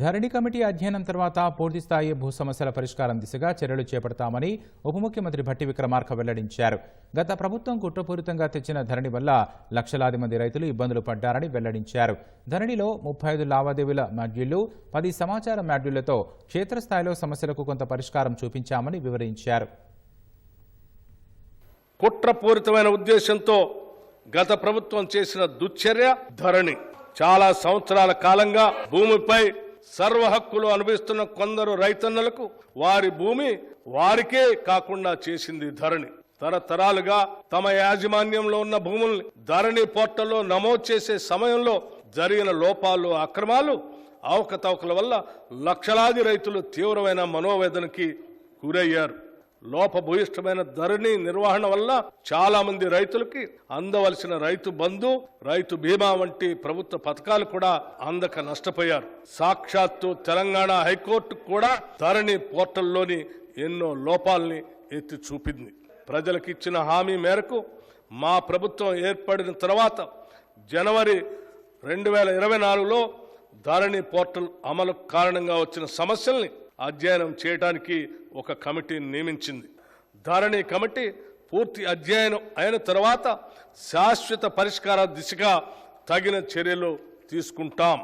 ధరణి committee అధ్యయనం తర్వాత పూర్తిస్థాయి భూ సమస్యల పరిష్కారం దిశగా చర్యలు చేపడతామని ఉప ముఖ్యమంత్రి భట్టి విక్రమార్క వెల్లడించారు. గత ప్రభుత్వం కుట్రపూరితంగా తెచ్చిన ధరణి వల్ల లక్షలాది మంది రైతులు ఇబ్బందులు పడ్డారని వెల్లడించారు. ధరణిలో ముప్పై ఐదు లావాదేవీల మాడ్యూళ్ళు పది సమాచార మాడ్యూళ్ళతో క్షేత్రస్థాయిలో సమస్యలకు కొంత పరిష్కారం చూపించామని వివరించారు. కుట్రపూరితమైన ఉద్దేశంతో గత ప్రభుత్వం చేసిన దుశ్చర్య ధరణి. చాలా సంవత్సరాల కాలంగా భూమిపై సర్వ హక్కులు అనుభవిస్తున్న కొందరు రైతన్నలకు వారి భూమి వారికే కాకుండా చేసింది ధరణి. తరతరాలుగా తమ యాజమాన్యంలో ఉన్న భూముల్ని ధరణి పోర్టల్లో నమోదు చేసే సమయంలో జరిగిన లోపాలు అక్రమాలు అవకతవకల వల్ల లక్షలాది రైతులు తీవ్రమైన మనోవేదనకి గురయ్యారు. లోపభూయిష్టమైన ధరణి నిర్వహణ వల్ల చాలా మంది రైతులకి అందవలసిన రైతు బంధు రైతు బీమా వంటి ప్రభుత్వ పథకాలు కూడా అందక నష్టపోయారు. సాక్షాత్తు తెలంగాణ హైకోర్టు కూడా ధరణి పోర్టల్లోని ఎన్నో లోపాలని ఎత్తి చూపింది. ప్రజలకు ఇచ్చిన హామీ మేరకు మా ప్రభుత్వం ఏర్పడిన తర్వాత జనవరి రెండు వేల ఇరవై నాలుగులో ధరణి పోర్టల్ అమలు కారణంగా వచ్చిన సమస్యల్ని అధ్యయనం చేయడానికి ఒక కమిటీని నియమించింది. ధరణి కమిటీ పూర్తి అధ్యయనం అయిన తర్వాత శాశ్వత పరిష్కార దిశగా తగిన చర్యలు తీసుకుంటాం.